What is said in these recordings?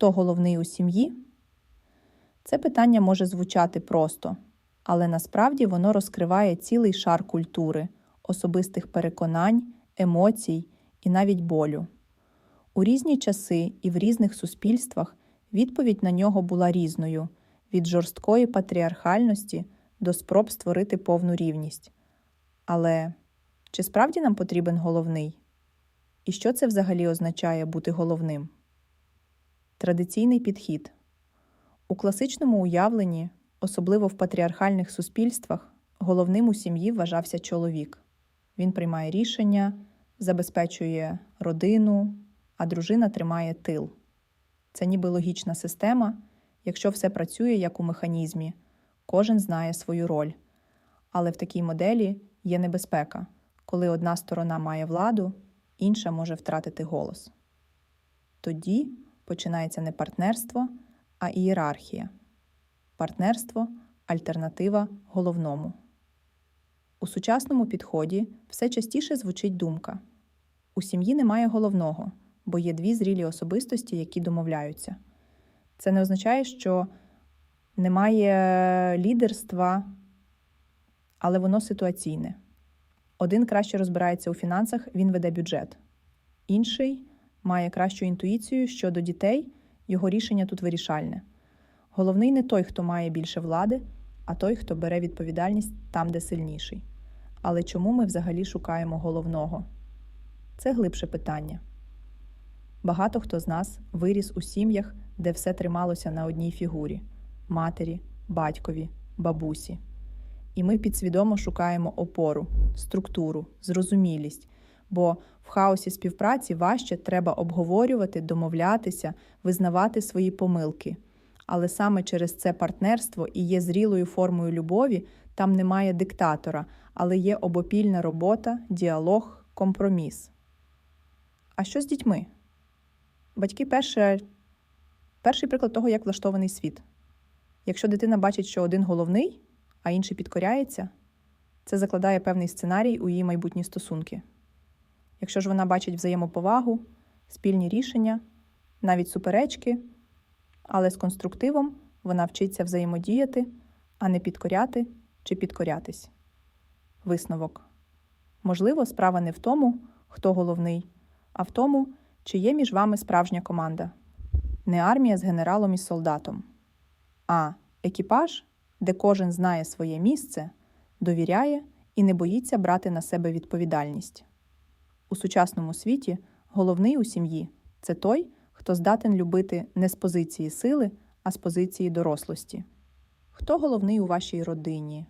Хто головний у сім'ї? Це питання може звучати просто, але насправді воно розкриває цілий шар культури, особистих переконань, емоцій і навіть болю. У різні часи і в різних суспільствах відповідь на нього була різною від жорсткої патріархальності до спроб створити повну рівність. Але чи справді нам потрібен головний? І що це взагалі означає бути головним? Традиційний підхід. У класичному уявленні, особливо в патріархальних суспільствах, головним у сім'ї вважався чоловік. Він приймає рішення, забезпечує родину, а дружина тримає тил. Це ніби логічна система, якщо все працює як у механізмі, кожен знає свою роль. Але в такій моделі є небезпека, коли одна сторона має владу, інша може втратити голос. Тоді починається не партнерство, а ієрархія. Партнерство альтернатива головному. У сучасному підході все частіше звучить думка: у сім'ї немає головного, бо є дві зрілі особистості, які домовляються. Це не означає, що немає лідерства, але воно ситуаційне. Один краще розбирається у фінансах, він веде бюджет, інший має кращу інтуїцію щодо дітей, його рішення тут вирішальне. Головний не той, хто має більше влади, а той, хто бере відповідальність там, де сильніший. Але чому ми взагалі шукаємо головного? Це глибше питання. Багато хто з нас виріс у сім'ях, де все трималося на одній фігурі матері, батькові, бабусі. І ми підсвідомо шукаємо опору, структуру, зрозумілість, бо в хаосі співпраці важче треба обговорювати, домовлятися, визнавати свої помилки. Але саме через це партнерство і є зрілою формою любові, там немає диктатора, але є обопільна робота, діалог, компроміс. А що з дітьми? Батьки перше, перший приклад того, як влаштований світ. Якщо дитина бачить, що один головний, а інший підкоряється, це закладає певний сценарій у її майбутні стосунки. Якщо ж вона бачить взаємоповагу, спільні рішення, навіть суперечки, але з конструктивом вона вчиться взаємодіяти, а не підкоряти чи підкорятись. Висновок. Можливо, справа не в тому, хто головний, а в тому, чи є між вами справжня команда. Не армія з генералом і солдатом, а екіпаж, де кожен знає своє місце, довіряє і не боїться брати на себе відповідальність. У сучасному світі головний у сім'ї це той, хто здатен любити не з позиції сили, а з позиції дорослості. Хто головний у вашій родині?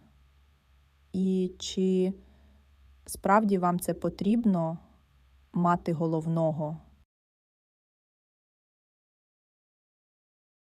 І чи справді вам це потрібно мати головного?